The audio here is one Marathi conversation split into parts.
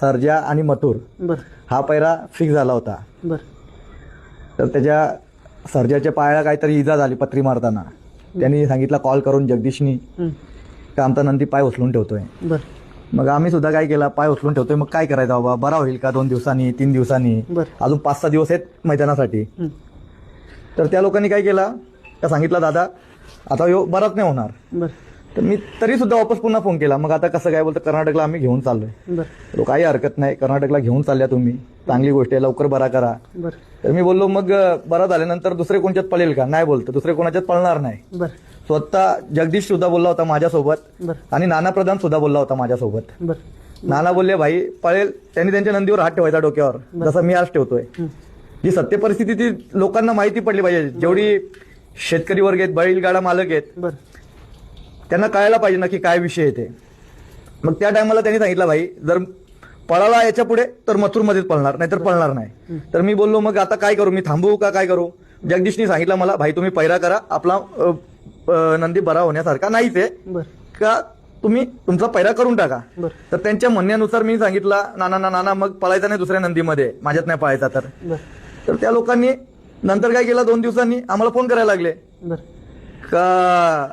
सर्जा आणि मथुर बर. हा पैरा फिक्स झाला होता. बर. तर त्याच्या सर्जाच्या पायाला काहीतरी इजा झाली पत्री मारताना. त्यांनी सांगितलं कॉल करून जगदीशनी. का आमचा नंदी पाय उचलून ठेवतोय. बर. मग आम्ही सुद्धा काय केलं पाय उचलून ठेवतोय. मग काय करायचं बाबा बरा होईल का दोन दिवसांनी तीन दिवसांनी? बर. अजून पाच सहा दिवस आहेत मैदानासाठी. हं. तर त्या लोकांनी काय केलं का सांगितलं दादा आता यो बराच नाही होणार. बर. तर मी तरी सुद्धा वापस पुन्हा फोन केला. मग आता कसं काय बोलतं कर्नाटकला आम्ही घेऊन चाललोय. तो काही हरकत नाही कर्नाटकला घेऊन चालल्या तुम्ही. चांगली गोष्ट आहे लवकर बरा करा. तर मी बोललो मग बरा झाल्यानंतर दुसरे कोणच्यात पळेल का? नाही बोलतो. दुसरे कोणाच्यात पळणार नाही. स्वतः जगदीश सुद्धा बोलला होता माझ्यासोबत. आणि नाना प्रधान सुद्धा बोलला होता माझ्यासोबत. नाना बोलले भाई पळेल. त्यांनी त्यांच्या नंदीवर हात ठेवायचा डोक्यावर. जसं मी आज ठेवतोय. जी सत्य परिस्थिती ती लोकांना माहिती पडली पाहिजे. जेवढी शेतकरी वर्ग आहेत बैलगाडा मालक आहेत. त्यांना कळायला पाहिजे नक्की काय विषय आहे ते. मग त्या टायमाला त्यांनी सांगितलं भाई जर पळाला याच्यापुढे तर मथुरमध्येच पळणार नाहीतर पळणार नाही. तर मी बोललो मग आता काय करू? मी थांबवू का? काय करू? जगदीशनी सांगितलं मला भाई तुम्ही पैरा करा. आपला नंदी बरा होण्यासारखा नाहीच आहे. का तुम्ही तुमचा पैरा करून टाका. तर त्यांच्या म्हणण्यानुसार मी सांगितलं नाना ना नाना मग पळायचा नाही दुसऱ्या नंदीमध्ये. माझ्यात नाही पळायचा तर. तर त्या लोकांनी नंतर काय केलं? दोन दिवसांनी आम्हाला फोन करायला लागले. का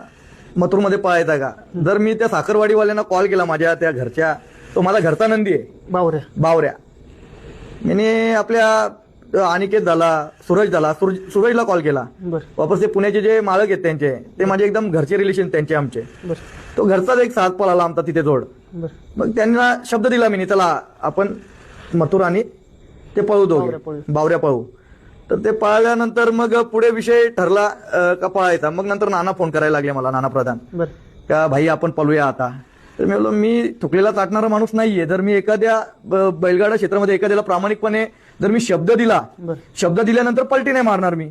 मथुरमध्ये पळायचा का? जर मी त्या साखरवाडीवाल्यांना कॉल केला माझ्या त्या घरच्या तो माझा घरचा नंदी आहे. बावऱ्या. बावऱ्या. मी आपल्या अनिकेत झाला सूरज झाला सूरज- सूरजला कॉल केला. बर. वापस ते पुण्याचे जे मालक आहेत त्यांचे ते माझे एकदम घरचे रिलेशन त्यांचे आमचे. बर. तो घरचाच एक साथ पळाला आमचा तिथे जोड. बर. मग त्यांना शब्द दिला मी चला आपण मथुर आणि ते पळू दोघे. बावऱ्या पळू. तर ते पळाल्यानंतर मग पुढे विषय ठरला का पळायचा. मग नंतर नाना फोन करायला लागले मला नाना प्रधान. का भाई आपण पळूया आता. तर मी बोललो मी थुकलेला चाटणारा माणूस नाहीये. जर मी एखाद्या बैलगाडा क्षेत्रामध्ये एखाद्याला प्रामाणिकपणे जर मी शब्द दिला शब्द दिल्यानंतर पलटी नाही मारणार मी.